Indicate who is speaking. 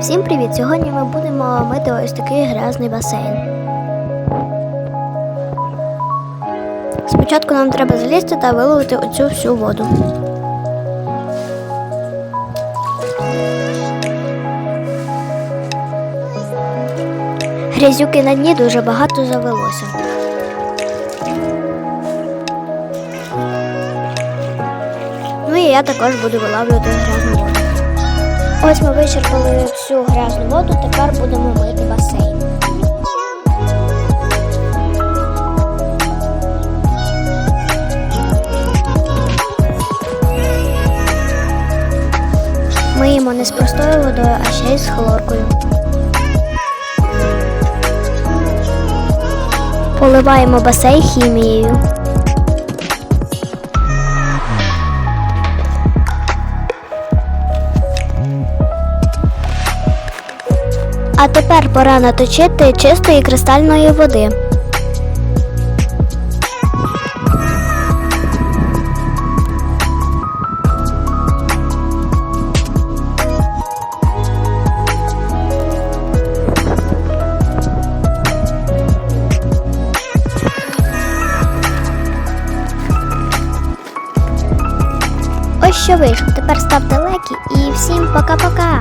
Speaker 1: Всім привіт! Сьогодні ми будемо мити ось такий грязний басейн. Спочатку нам треба залізти та виловити оцю всю воду. Грязюки на дні дуже багато завелося. Ну і я також буду вилавлювати грязну воду. Ось ми вичерпали всю грязну воду, тепер будемо мити басейн. Миємо не з простою водою, а ще й з хлоркою. Поливаємо басейн хімією. А тепер пора наточити чистої кристальної води. Ось що вийшло. Тепер ставте лайки і всім пока-пока!